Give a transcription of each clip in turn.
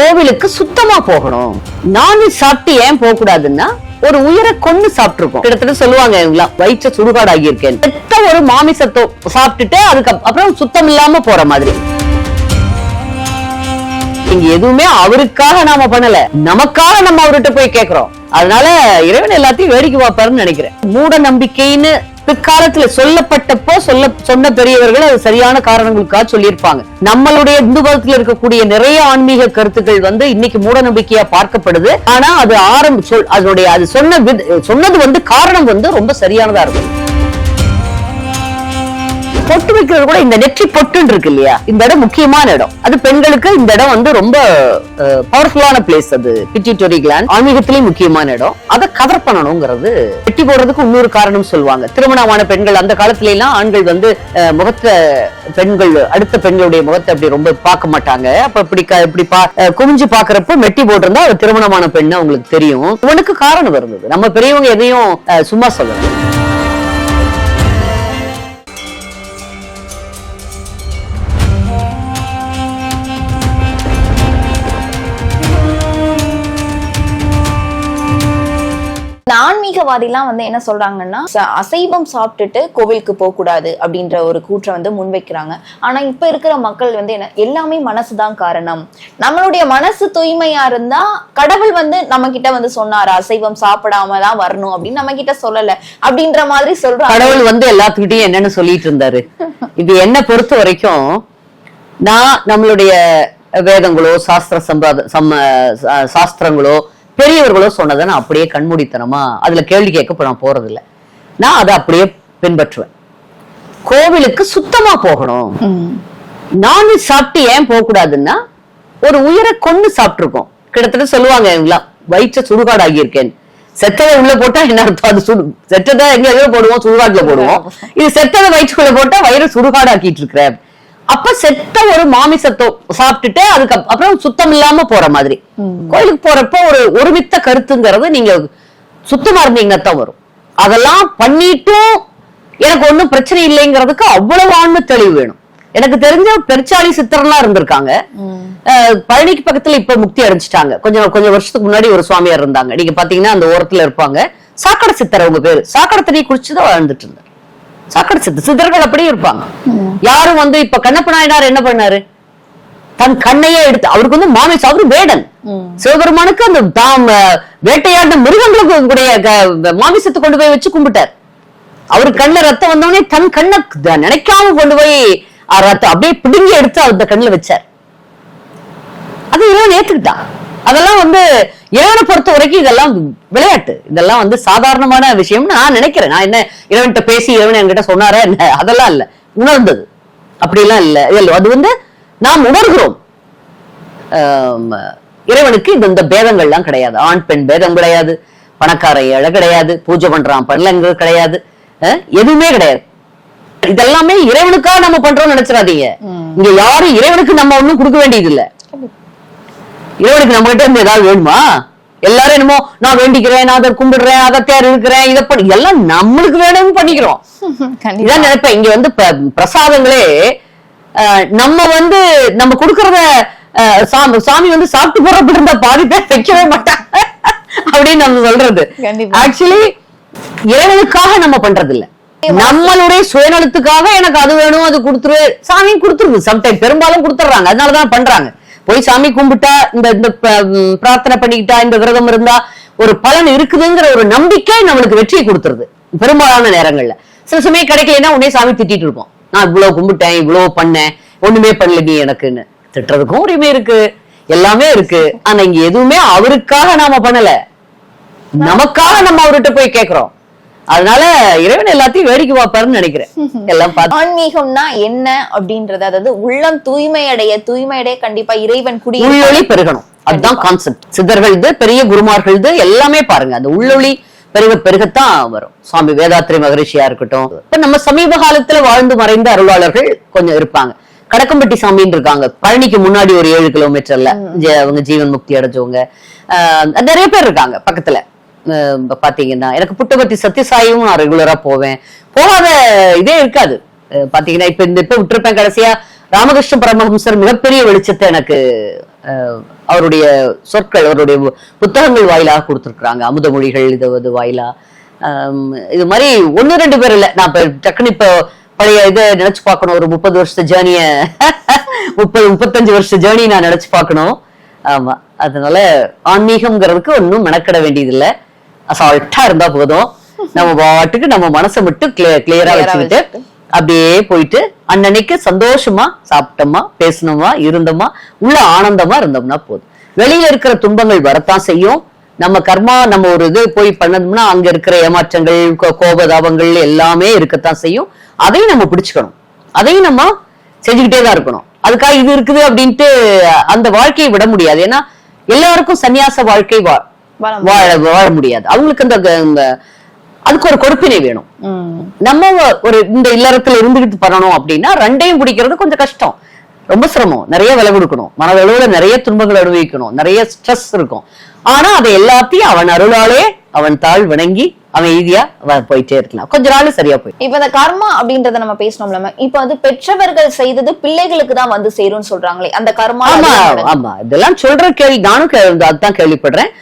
கோவிலுக்கு சுத்தமா போகணும். நான்வெஜ் சாப்பிட்டு ஏன் போக கூடாதுன்னா ஒரு உயிரை கொண்டு சாப்பிட்டுருக்கோம். கிட்டத்தட்ட சொல்லுவாங்க இவங்களா வயிற்ற சுடுகாடு ஆகியிருக்கேன் பெத்த ஒரு மாமிசத்தை சாப்பிட்டுட்டு அதுக்கு அப்புறம் சுத்தம் இல்லாம போற மாதிரி. இங்க எதுவுமே அவருக்காக நாம பண்ணல. நமக்காக நம்ம அவர்கிட்ட போய் கேக்குறோம். அதனால இறைவன் எல்லாத்தையும் வேடிக்கை பார்ப்பாருன்னு நினைக்கிறேன். மூட நம்பிக்கைன்னு பிற்காலத்துல சொல்லப்பட்டப்போ சொல்ல சொன்ன பெரியவர்கள் அது சரியான காரணங்களுக்காக சொல்லியிருப்பாங்க. நம்மளுடைய இந்து மதத்தில் இருக்கக்கூடிய நிறைய ஆன்மீக கருத்துக்கள் வந்து இன்னைக்கு மூட நம்பிக்கையா பார்க்கப்படுது. ஆனா அது ஆரம்ப சொல் அதனுடைய அது சொன்ன சொன்னது வந்து காரணம் வந்து ரொம்ப சரியானதா இருக்கும். பொட்டு வைக்கிறது கூட இந்த நெற்றி பொட்டுன்னு இருக்கு இல்லையா? இந்த இடம் முக்கியமான இடம். அது பெண்களுக்கு இந்த இடம் வந்து ரொம்ப பவர்ஃபுல்லான பிளேஸ் அது. பிச்சிட்டோரி கிளாண்ட் ஆன்மீகத்திலேயும் முக்கியமான இடம். அதை கவர் பண்ணணுங்கிறது வெட்டி போடுறதுக்கு இன்னொரு காரணம் சொல்லுவாங்க. திருமணமான பெண்கள் அந்த காலத்துல எல்லாம் ஆண்கள் வந்து முகத்தை பெண்கள் அடுத்த பெண்களுடைய முகத்தை அப்படி ரொம்ப பார்க்க மாட்டாங்க. அப்ப இப்படி இப்படி பா குமிஞ்சு பாக்குறப்ப மெட்டி போட்டிருந்தா அது திருமணமான பெண்ணு அவங்களுக்கு தெரியும். உனக்கு காரணம் இருந்தது. நம்ம பெரியவங்க எதையும் அஹ், சும்மா சொல்லணும் இந்த ஆன்மீகவாதிலாம் வந்து என்ன சொல்றாங்கன்னா அசைவம் சாப்பிட்டுட்டு கோவிலுக்கு போக கூடாது அப்படின்ற ஒரு கூற்றை வந்து முன்வைக்கிறாங்க. ஆனா இப்ப இருக்கிற மக்கள் வந்து என்ன எல்லாமே மனசுதான் காரணம். நம்மளுடைய மனசு தூய்மையா இருந்தா கடவுள் வந்து நம்ம கிட்ட வந்து சொன்னாரு அசைவம் சாப்பிடாம தான் வரணும் அப்படின்னு நம்ம கிட்ட சொல்லல அப்படின்ற மாதிரி சொல்ற கடவுள் வந்து எல்லாத்துக்கிட்டையும் என்னன்னு சொல்லிட்டு இருந்தாரு. இது என்ன பொறுத்த வரைக்கும் நான் நம்மளுடைய வேதங்களோ சாஸ்திர சம்பாத சம்ம சாஸ்திரங்களோ பெரியவர்களோ சொன்னதை நான் அப்படியே கண்மூடித்தனமா அதுல கேள்வி கேட்க இப்ப நான் போறது இல்ல நான் அதை அப்படியே பின்பற்றுவேன். கோவிலுக்கு சுத்தமா போகணும். நான்வெஜ் சாப்பிட்டு ஏன் போக கூடாதுன்னா ஒரு உயிரை கொண்டு சாப்பிட்டுருக்கோம். கிட்டத்தட்ட சொல்லுவாங்க இவங்களாம் வயிற்ற சுடுகாடு ஆகியிருக்கேன் செத்ததை உள்ள போட்டா என்ன அர்த்தம்? அது சுடு செத்ததை எங்க எதுல போடுவோம் சுடுகாட்டுல போடுவோம். இது செத்ததை வயிற்றுக்குள்ள போட்டா வயிறு சுடுகாடு ஆக்கிட்டு இருக்கிற அப்ப செத்த ஒரு மாமிசத்தை சாப்பிட்டுட்டு அதுக்கு அப்~ அப்புறம் சுத்தம் இல்லாம போற மாதிரி. கோயிலுக்கு போறப்ப ஒரு ஒருமித்த கருத்துங்கிறது நீங்க சுத்தமா இருந்தீங்கன்னா தான் வரும். அதெல்லாம் பண்ணிட்டும் எனக்கு ஒண்ணும் பிரச்சனை இல்லைங்கிறதுக்கு அவ்வளவு ஆன்ம தெளிவு வேணும். எனக்கு தெரிஞ்ச பெருச்சாளி சித்தர்லாம் இருந்திருக்காங்க. பழனிக்கு பக்கத்துல இப்ப முக்தி அடைஞ்சிட்டாங்க. கொஞ்சம் கொஞ்சம் வருஷத்துக்கு முன்னாடி ஒரு சுவாமியார் இருந்தாங்க. நீங்க பாத்தீங்கன்னா அந்த ஓரத்துல இருப்பாங்க. சாக்கடை சித்தர் அவங்க பேரு. சாக்கடை தண்ணி குடிச்சுதான் வாழ்ந்துட்டு இருந்தார். சாக்கடை சித்து சித்தர்கள் அப்படியே இருப்பாங்க. யாரும் வந்து இப்ப கண்ணப்ப நாயனார் என்ன பண்ணாரு? தன் கண்ணையே எடுத்து அவருக்கு வந்து மாமிச அவரு வேடன். சிவபெருமானுக்கு அந்த தாம் வேட்டையாண்ட வேட்டையாடின மிருகங்களுக்கு கூடிய மாமிசத்தை கொண்டு போய் வச்சு கும்பிட்டார். அவரு கண்ணுல ரத்தம் வந்தவனே தன் கண்ணை நினைக்காம கொண்டு போய் ரத்தம் அப்படியே பிடுங்கி எடுத்து அந்த கண்ணுல வச்சார். அது இறைவன் ஏத்துக்கிட்டான். அதெல்லாம் வந்து இறைவனை பொறுத்த வரைக்கும் இதெல்லாம் விளையாட்டு. இதெல்லாம் வந்து சாதாரணமான விஷயம் நான் நினைக்கிறேன். நான் என்ன இறைவன்கிட்ட பேசி இறைவன் என்கிட்ட சொன்னாரா என்ன? அதெல்லாம் இல்ல. உணர்ந்தது. அப்படிலாம் இல்ல. இல்ல அது வந்து நாம் உணர்கிறோம். இறைவனுக்கு இந்த இந்த பேதங்கள்லாம் கிடையாது. ஆண் பெண் பேதம் கிடையாது. பணக்கார ஏழை கிடையாது. பூஜை பண்றான் பண்ணலங்கிறது கிடையாது. எதுவுமே கிடையாது. இதெல்லாமே இறைவனுக்காக நம்ம பண்றோம்னு நினைச்சிடாதீங்க. இங்க யாரும் இறைவனுக்கு நம்ம ஒண்ணும் கொடுக்க வேண்டியது இல்ல இறைவனுக்கு நம்ம கிட்ட இருந்து ஏதாவது வேணுமா? எல்லாரும் என்னமோ நான் வேண்டிக்கிறேன் நான் அதை கும்பிடுறேன் அதை தேர் இருக்கிறேன் இதை பண்ணி எல்லாம் நம்மளுக்கு வேணும்னு பண்ணிக்கிறோம். இதான் நினைப்பேன். இங்க வந்து பிரசாதங்களே நம்ம வந்து நம்ம கொடுக்கறத சாமி வந்து சாப்பிட்டு போறப்ப இருந்தா பாதி பேர் வைக்கவே மாட்டாங்க. அப்படின்னு நம்ம சொல்றது. ஆக்சுவலி இறைவனுக்காக நம்ம பண்றது இல்ல நம்மளுடைய சுயநலத்துக்காக எனக்கு அது வேணும் அது கொடுத்துரு. சாமி கொடுத்துருது. சம்டைம் பெரும்பாலும் கொடுத்துட்றாங்க அதனாலதான் பண்றாங்க. போய் சாமி கும்பிட்டா இந்த இந்த பிரார்த்தனை பண்ணிக்கிட்டா இந்த விரதம் இருந்தா ஒரு பலன் இருக்குதுங்கிற ஒரு நம்பிக்கை நம்மளுக்கு வெற்றியை கொடுத்துருது. பெரும்பாலான நேரங்கள்ல. சில சமயம் கிடைக்கலன்னா உடனே சாமி திட்டிட்டு இருப்போம். நான் இவ்வளவு கும்பிட்டேன் இவ்வளவு பண்ணேன் ஒண்ணுமே பண்ணல நீ எனக்குன்னு. திட்டுறதுக்கும் உரிமை இருக்கு. எல்லாமே இருக்கு. ஆனா இங்க எதுவுமே அவருக்காக நாம பண்ணல. நமக்காக நம்ம அவர்கிட்ட போய் கேக்குறோம். அதனால இறைவன் எல்லாத்தையும் வேடிக்கை பார்ப்பாருன்னு நினைக்கிறேன். எல்லாம் பார்த்து. ஆன்மீகம்னா என்ன அப்படின்றது? அதாவது உள்ளம் தூய்மையடைய தூய்மையடைய கண்டிப்பா இறைவன் குடி உள்ளொளி பெருகணும். அதுதான் கான்செப்ட் சித்தர்கள்து பெரிய குருமார்கள்து எல்லாமே பாருங்க. அந்த உள்ளொளி பெருக பெருகத்தான் வரும். சுவாமி வேதாத்ரி மகரிஷியா இருக்கட்டும். இப்ப நம்ம சமீப காலத்துல வாழ்ந்து மறைந்த அருளாளர்கள் கொஞ்சம் இருப்பாங்க. கடக்கம்பட்டி சாமின்னு இருக்காங்க. பழனிக்கு முன்னாடி ஒரு ஏழு கிலோமீட்டர்ல அவங்க ஜீவன் முக்தி அடைஞ்சவங்க. நிறைய பேர் இருக்காங்க பக்கத்துல. பாத்தீங்கன்னா எனக்கு புட்டபர்த்தி சத்யசாயும் நான் ரெகுலரா போவேன். போகாத இதே இருக்காது. பாத்தீங்கன்னா இப்ப இந்த இப்ப விட்டுருப்பேன் கடைசியா ராமகிருஷ்ண பரமஹம்சர் மிகப்பெரிய வெளிச்சத்தை எனக்கு அவருடைய சொற்கள் அவருடைய புத்தகங்கள் வாயிலாக கொடுத்துருக்குறாங்க. அமுத மொழிகள் இது இது வாயிலா. இது மாதிரி ஒண்ணு ரெண்டு பேர் இல்ல. நான் இப்ப டக்குன்னு இப்போ பழைய இதை நினைச்சு பார்க்கணும். ஒரு முப்பது வருஷ ஜேர்னிய முப்பது முப்பத்தஞ்சு வருஷ ஜேர்னி நான் நினைச்சு பார்க்கணும். ஆமா. அதனால ஆன்மீகம்ங்கிறதுக்கு ஒன்றும் மெனக்கிட வேண்டியதில்லை. அசால்ட்டா இருந்தா போதும். நம்ம பாட்டுக்கு நம்ம மனசை மட்டும் கிளியரா வச்சுக்கிட்டு. அப்படியே போயிட்டு அன்னன்னைக்கு சந்தோஷமா சாப்பிட்டோமா பேசணுமா இருந்தோமா உள்ள ஆனந்தமா இருந்தோம்னா போதும். வெளியில இருக்கிற துன்பங்கள் வரத்தான் செய்யும். நம்ம கர்மா நம்ம ஒரு இது போய் பண்ணோம்னா அங்க இருக்கிற ஏமாற்றங்கள் கோபதாபங்கள் எல்லாமே இருக்கத்தான் செய்யும். அதையும் நம்ம பிடிச்சுக்கணும். அதையும் நம்ம செஞ்சுக்கிட்டே தான் இருக்கணும். அதுக்காக இது இருக்குது அப்படின்ட்டு அந்த வாழ்க்கையை விட முடியாது. ஏன்னா எல்லாருக்கும் சன்னியாச வாழ்க்கை வா- வாழ வாழ முடியாது. அவங்களுக்கு அந்த அதுக்கு ஒரு கொடுப்பினை வேணும். நம்ம ஒரு இந்த இல்லறத்துல இருந்துகிட்டு பண்ணணும் அப்படின்னா ரெண்டையும் பிடிக்கிறது கொஞ்சம் கஷ்டம். ரொம்ப சிரமம். நிறைய விலை கொடுக்கணும். மனதளவுல நிறைய துன்பங்கள் அனுபவிக்கணும். நிறைய ஸ்ட்ரெஸ் இருக்கும். ஆனா அதை எல்லாத்தையும் அவன் அருளாலே அவன் தாழ் வணங்கி அவன் அவன் போயிட்டே இருக்கலாம். கொஞ்ச நாள் சரியா போய் இப்ப இந்த கர்மா அப்படின்றத நம்ம பேசணும்ல இப்ப வந்து பெற்றவர்கள் செய்தது பிள்ளைகளுக்கு தான் வந்து சேரும்னு சொல்றாங்களே அந்த கர்மா ஆமா ஆமா. இதெல்லாம் சொல்ற கேள்வி நானும் அதுதான் கேள்விப்படுறேன்.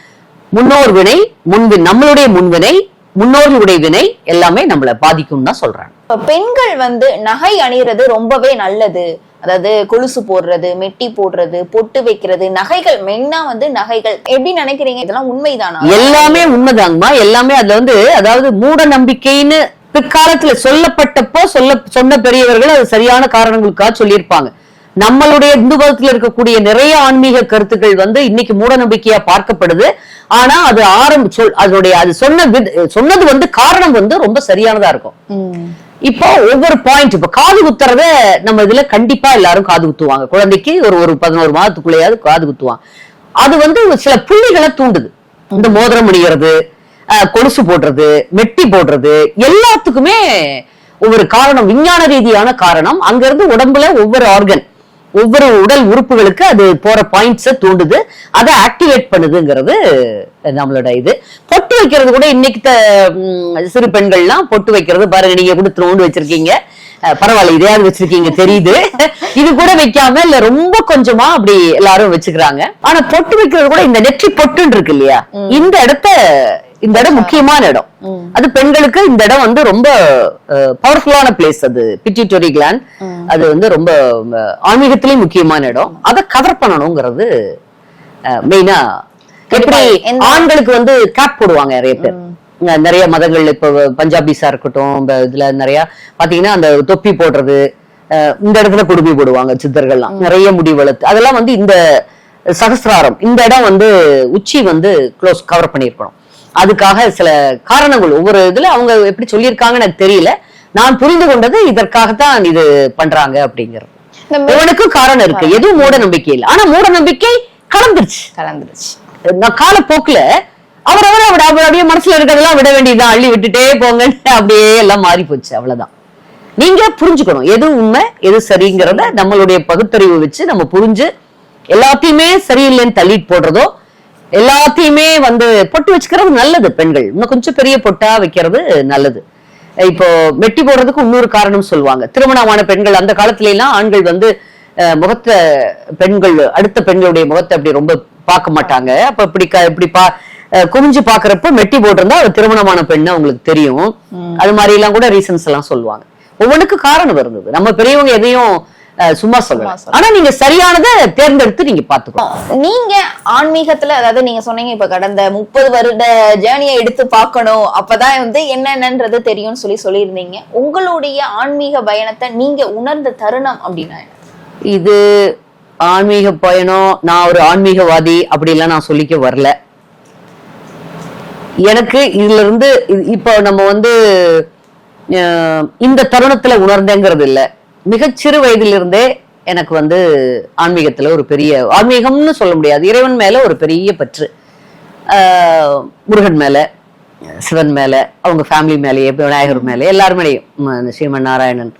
முன்னோர் வினை முன்வின் நம்மளுடைய முன்வினை முன்னோர்களுடைய வினை எல்லாமே நம்மள பாதிக்கும் தான் சொல்றாங்க. இப்ப பெண்கள் வந்து நகை அணியறது ரொம்பவே நல்லது. அதாவது கொலுசு போடுறது மெட்டி போடுறது பொட்டு வைக்கிறது நகைகள் மெயினா வந்து நகைகள். எப்படி நினைக்கிறீங்க? இதெல்லாம் உண்மைதானா? எல்லாமே உண்மைதாங்கம்மா. எல்லாமே அதுல வந்து அதாவது மூட நம்பிக்கைன்னு பிற்காலத்துல சொல்லப்பட்டப்போ சொல்ல சொன்ன பெரியவர்கள் அது சரியான காரணங்களுக்காக சொல்லியிருப்பாங்க. நம்மளுடைய இந்து மதத்துல இருக்கக்கூடிய நிறைய ஆன்மீக கருத்துக்கள் வந்து இன்னைக்கு மூட நம்பிக்கையா பார்க்கப்படுது. ஆனா அது ஆரம்ப சொல் அதனுடைய அது சொன்ன சொன்னது வந்து காரணம் வந்து ரொம்ப சரியானதா இருக்கும். இப்போ ஒவ்வொரு பாயிண்ட் இப்ப காது குத்துறத நம்ம இதுல கண்டிப்பா எல்லாரும் காது குத்துவாங்க. குழந்தைக்கு ஒரு ஒரு பதினோரு மாதத்துக்குள்ளேயாவது காது குத்துவாங்க. அது வந்து சில புள்ளிகளை தூண்டுது. இந்த மோதிரம் அஹ், கொலுசு போடுறது மெட்டி போடுறது எல்லாத்துக்குமே ஒவ்வொரு காரணம் விஞ்ஞான ரீதியான காரணம். அங்க இருந்து உடம்புல ஒவ்வொரு ஆர்கன் ஒவ்வொரு உடல் உறுப்புகளுக்கு அது போற பாயிண்ட்ஸ தூண்டுது. அதை ஆக்டிவேட் பண்ணுதுங்கிறது நம்மளோட இது. பொட்டு வைக்கிறது கூட இன்னைக்கு சிறு பெண்கள்லாம் பொட்டு வைக்கிறது. பாருங்க நீங்க கூட நோண்டு வச்சிருக்கீங்க. பரவாயில்ல இதையாவது வச்சிருக்கீங்க தெரியுது. இது கூட வைக்காம இல்ல ரொம்ப கொஞ்சமா அப்படி எல்லாரும் வச்சுக்கிறாங்க. ஆனா பொட்டு வைக்கிறது கூட இந்த நெற்றி பொட்டுன்னு இருக்கு இல்லையா? இந்த இடத்த இந்த இடம் முக்கியமான இடம். அது பெண்களுக்கு இந்த இடம் வந்து ரொம்ப பவர்ஃபுல்லான பிளேஸ் அது. பிட்யூட்டரி கிளாண்ட் அது வந்து ரொம்ப அஹ், ஆன்மீகத்திலேயும் முக்கியமான இடம். அதை கவர் பண்ணணுங்கிறது மெயினா எப்படி ஆண்களுக்கு வந்து கேப் போடுவாங்க நிறைய பேர். நிறைய மதங்கள் இப்ப பஞ்சாபிஸா இருக்கட்டும் இந்த இதுல நிறைய பாத்தீங்கன்னா அந்த தொப்பி போடுறது இந்த இடத்துல குடுமி போடுவாங்க சித்தர்கள்லாம். நிறைய முடி வளர்த்து அதெல்லாம் வந்து இந்த சகசிராரம் இந்த இடம் வந்து உச்சி வந்து க்ளோஸ் கவர் பண்ணியிருக்கணும். அதுக்காக சில காரணங்கள் ஒவ்வொரு இதுல அவங்க எப்படி சொல்லியிருக்காங்கன்னு எனக்கு தெரியல. நான் புரிந்து கொண்டது இதற்காகத்தான் இது பண்றாங்க அப்படிங்கிறது. இவனுக்கும் காரணம் இருக்கு. எதுவும் மூட நம்பிக்கை இல்லை. ஆனா மூட நம்பிக்கை கலந்துருச்சு. கலந்துருச்சு. காலப்போக்குல அவரவர் அவர் அவர் அப்படியே மனசுல இருக்கிறதெல்லாம் விட வேண்டியதுதான். அள்ளி விட்டுட்டே போங்கன்னு அப்படியே எல்லாம் மாறி போச்சு. அவ்வளவுதான். நீங்க புரிஞ்சுக்கணும். எது உண்மை எது சரிங்கிறத நம்மளுடைய பகுத்தறிவு வச்சு நம்ம புரிஞ்சு எல்லாத்தையுமே சரியில்லைன்னு தள்ளிட்டு போடுறதோ எல்லாத்தையுமே வந்து பொட்டு வச்சுக்கிறது நல்லது. பெண்கள் இன்னும் கொஞ்சம் பெரிய பொட்டா வைக்கிறது நல்லது. இப்போ மெட்டி போடுறதுக்கு இன்னொரு காரணம் சொல்லுவாங்க. திருமணமான பெண்கள் அந்த காலத்துல எல்லாம் ஆண்கள் வந்து முகத்தை பெண்கள் அடுத்த பெண்களுடைய முகத்தை அப்படி ரொம்ப பார்க்க மாட்டாங்க. அப்ப இப்படி இப்படி பா அஹ், குனிஞ்சு பாக்குறப்ப மெட்டி போட்டிருந்தா அது திருமணமான பெண்ணு அவங்களுக்கு தெரியும். அது மாதிரி எல்லாம் கூட ரீசன்ஸ் எல்லாம் சொல்லுவாங்க. ஒவ்வொன்றுக்கு காரணம் இருந்தது. நம்ம பெரியவங்க எதையும் சும்மா சொல்லல. ஆனா நீங்க சரியானதை தேர்ந்தெடுத்து நீங்க பாத்துக்கணும். நீங்க ஆன்மீகத்துல அதாவது நீங்க சொன்னீங்க இப்ப கடந்த முப்பது வருட ஜேர்னியை எடுத்து பார்க்கணும் அப்பதான் வந்து என்னென்னன்றது தெரியும்னு சொல்லி சொல்லியிருந்தீங்க. உங்களுடைய ஆன்மீக பயணத்தை நீங்க உணர்ந்த தருணம் அப்படின்னா? இது ஆன்மீக பயணம் நான் ஒரு ஆன்மீகவாதி அப்படிலாம் நான் சொல்லிக்க வரல. எனக்கு இதுல இருந்து இப்போ நம்ம வந்து இந்த தருணத்துல உணர்ந்தேங்கிறது இல்ல. மிகச்சிறு வயதிலிருந்தே எனக்கு வந்து ஆன்மீகத்தில் ஒரு பெரிய ஆன்மீகம்னு சொல்ல முடியாது இறைவன் மேலே ஒரு பெரிய பற்று. முருகன் மேல சிவன் மேலே அவங்க ஃபேமிலி மேலேயே விநாயகர் மேலே எல்லார் மேலேயும். ஸ்ரீமன் நாராயணன்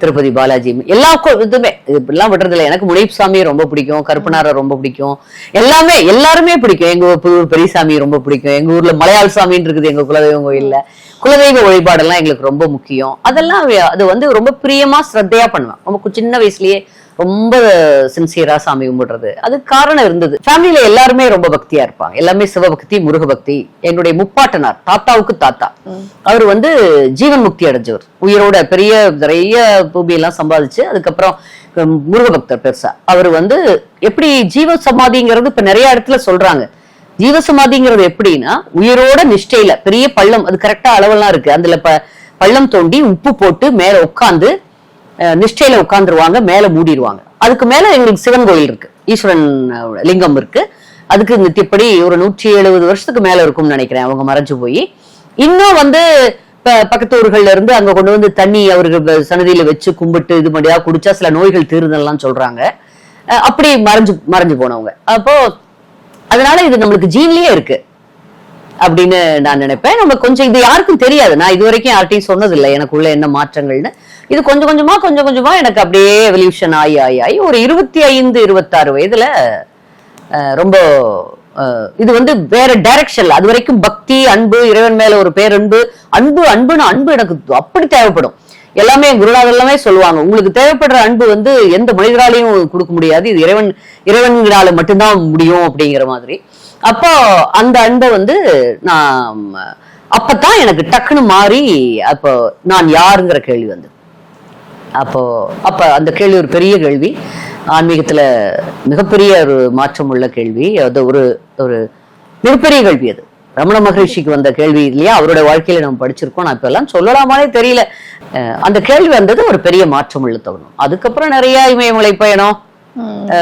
திருப்பதி பாலாஜி எல்லா இதுமே இப்படிலாம் விடுறது இல்லை எனக்கு முனைப்பு சாமியை ரொம்ப பிடிக்கும் கருப்பனாரை ரொம்ப பிடிக்கும். எல்லாமே எல்லாருமே பிடிக்கும். எங்க ஊர் புதூர் பெரியசாமி ரொம்ப பிடிக்கும். எங்க ஊர்ல மலையாள சாமின்னு இருக்குது எங்க குலதெய்வம் கோயில்ல. குலதெய்வ வழிபாடெல்லாம் எங்களுக்கு ரொம்ப முக்கியம். அதெல்லாம் அது வந்து ரொம்ப பிரியமா ஸ்ரத்தையா பண்ணுவேன். ரொம்ப சின்ன வயசுலயே ரொம்ப சின்சியரா சாமி கும்பிடுறது. அதுக்கு காரணம் இருந்தது. ஃபேமிலியில எல்லாருமே ரொம்ப பக்தியா இருப்பாங்க. எல்லாமே சிவபக்தி முருகபக்தி என்னுடைய முப்பாட்டனார் தாத்தாவுக்கு தாத்தா. அவர் வந்து ஜீவன் முக்தி அடைஞ்சவர். உயிரோட பெரிய நிறைய பூமியெல்லாம் சம்பாதிச்சு அதுக்கப்புறம் முருகபக்தர் பெருசா. அவர் வந்து எப்படி ஜீவ சமாதிங்கிறது இப்ப நிறைய இடத்துல சொல்றாங்க. ஜீவ சமாதிங்கிறது எப்படின்னா உயிரோட நிஷ்டையில பெரிய பள்ளம் அது கரெக்டா அளவெல்லாம் இருக்கு. அதுல பள்ளம் தோண்டி உப்பு போட்டு மேல உட்காந்து நிஷ்டையில உட்காந்துருவாங்க மேல மூடிடுவாங்க அதுக்கு மேல எங்களுக்கு சிவன் கோயில் இருக்கு. ஈஸ்வரன் லிங்கம் இருக்கு. அதுக்கு நித்தியப்படி ஒரு நூற்றி எழுபது வருஷத்துக்கு மேல இருக்கும்னு நினைக்கிறேன். அவங்க மறைஞ்சு போய். இன்னும் வந்து பக்கத்து ஊர்கள்ல இருந்து அங்க கொண்டு வந்து தண்ணி அவர்கள் சன்னதியில வச்சு கும்பிட்டு இது மாதிரியா குடிச்சா சில நோய்கள் தீருதெல்லாம் சொல்றாங்க. அப்படி மறைஞ்சு மறைஞ்சு போனவங்க. அப்போ அதனால இது நம்மளுக்கு ஜீன்லயே இருக்கு. அப்படின்னு நான் நினைப்பேன். நம்ம கொஞ்சம் இது யாருக்கும் தெரியாது. நான் இது வரைக்கும் யார்ட்டையும் சொன்னதில்லை. எனக்குள்ள என்ன மாற்றங்கள்னு. இது கொஞ்சம் கொஞ்சமா கொஞ்சம் கொஞ்சமா எனக்கு அப்படியே எவல்யூஷன் ஆகி ஆகி ஆகி ஒரு இருபத்தி ஐந்து இருபத்தாறு வயதுல அஹ், ரொம்ப இது வந்து வேற டைரக்ஷன்ல அது வரைக்கும் பக்தி அன்பு இறைவன் மேல ஒரு பேரன்பு அன்பு அன்புன்னு அன்பு எனக்கு அப்படி தேவைப்படும். எல்லாமே குருநாதர் எல்லாமே சொல்லுவாங்க. உங்களுக்கு தேவைப்படுற அன்பு வந்து எந்த மனிதராலையும் கொடுக்க முடியாது. இது இறைவன் இறைவன்களால மட்டும்தான் முடியும் அப்படிங்கிற மாதிரி. அப்போ அந்த அன்பை வந்து நான் அப்பதான் எனக்கு டக்குன்னு மாறி அப்போ நான் யாருங்கிற கேள்வி வந்து அப்போ அப்ப அந்த கேள்வி ஒரு பெரிய கேள்வி. ஆன்மீகத்துல மிகப்பெரிய ஒரு மாற்றம் உள்ள கேள்வி. அது ஒரு ஒரு மிகப்பெரிய கேள்வி அது. ரமண மகரிஷிக்கு வந்த கேள்வி இல்லையா? அவரோட வாழ்க்கையில நம்ம படிச்சிருக்கோம். நான் இப்ப எல்லாம் சொல்லலாமானே தெரியல. அந்த கேள்வி வந்தது ஒரு பெரிய மாற்றம் உள்ள தோணும் அதுக்கப்புறம் நிறைய இமயமலை பயணம்.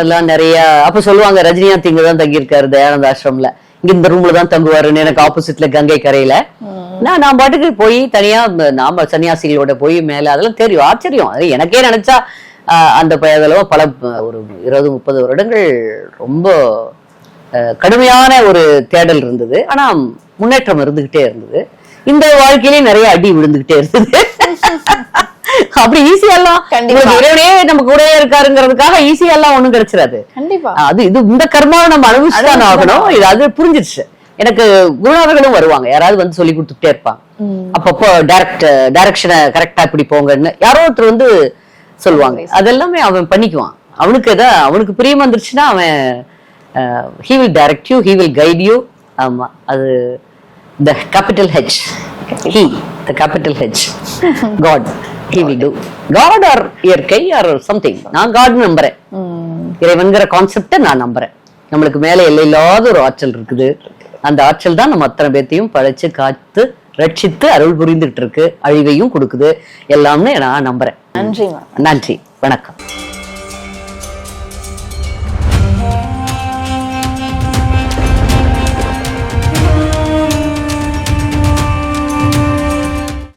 எல்லாம் நிறைய அப்ப சொல்லுவாங்க ரஜினிகாந்த் இங்க தான் தங்கியிருக்காரு தயானந்த ஆசிரம்ல. இங்க இந்த ரூம்ல தான் தங்குவாருன்னு எனக்கு ஆப்போசிட்ல கங்கை கரையில. நான் நான் பாட்டுக்கு போய் தனியா நாம சன்னியாசிகளோட போய் மேல அதெல்லாம் தெரியும் ஆச்சரியம். எனக்கே நினைச்சா அந்த பயதளவு பல ஒரு இருபது முப்பது வருடங்கள் ரொம்ப கடுமையான ஒரு தேடல் இருந்தது. ஆனா முன்னேற்றம் இருந்துகிட்டே இருந்தது. இந்த வாழ்க்கையிலேயே நிறைய அடி விழுந்துகிட்டே இருந்தது. அப்படி ஈஸியெல்லாம். இறைவனே நம்ம கூடவே இருக்காருங்கிறதுக்காக ஈஸியெல்லாம் ஒண்ணும் கிடைச்சிடாது. கண்டிப்பா. அது இது இந்த கர்மாவை நம்ம அனுபவிச்சுதான் ஆகணும். இது அது புரிஞ்சிருச்சு எனக்கு குருநாதர்களும் வருவாங்க. யாராவது வந்து சொல்லி கொடுத்துட்டே இருப்பாங்க. அப்பப்போ டைரக்ட் டைரக்ஷனை கரெக்டா இப்படி போங்கன்னு யாரோ ஒருத்தர் வந்து சொல்லுவாங்க. அதெல்லாமே அவன் பண்ணிக்குவான். அவனுக்கு எதாவது அவனுக்கு பிரியம் வந்துருச்சுன்னா அவன் he will direct you he will guide you ஆமா அது the capital H he the capital H God he will do God or இயற்கை ஆர் சம்திங் நான் காட் நம்புறேன். இறைவன்கிற கான்செப்டை நான் நம்புறேன். நம்மளுக்கு மேல எல்லையில்லாத ஒரு ஆற்றல் இருக்குது. அந்த ஆற்றல் தான் நம்ம அத்தனை பேத்தையும் படைச்சு காத்து ரட்சித்து அருள் புரிந்துட்டு இருக்கு. அழிவையும் கொடுக்குது. எல்லாம்னு நான் நம்புறேன். நன்றி நன்றி. வணக்கம்.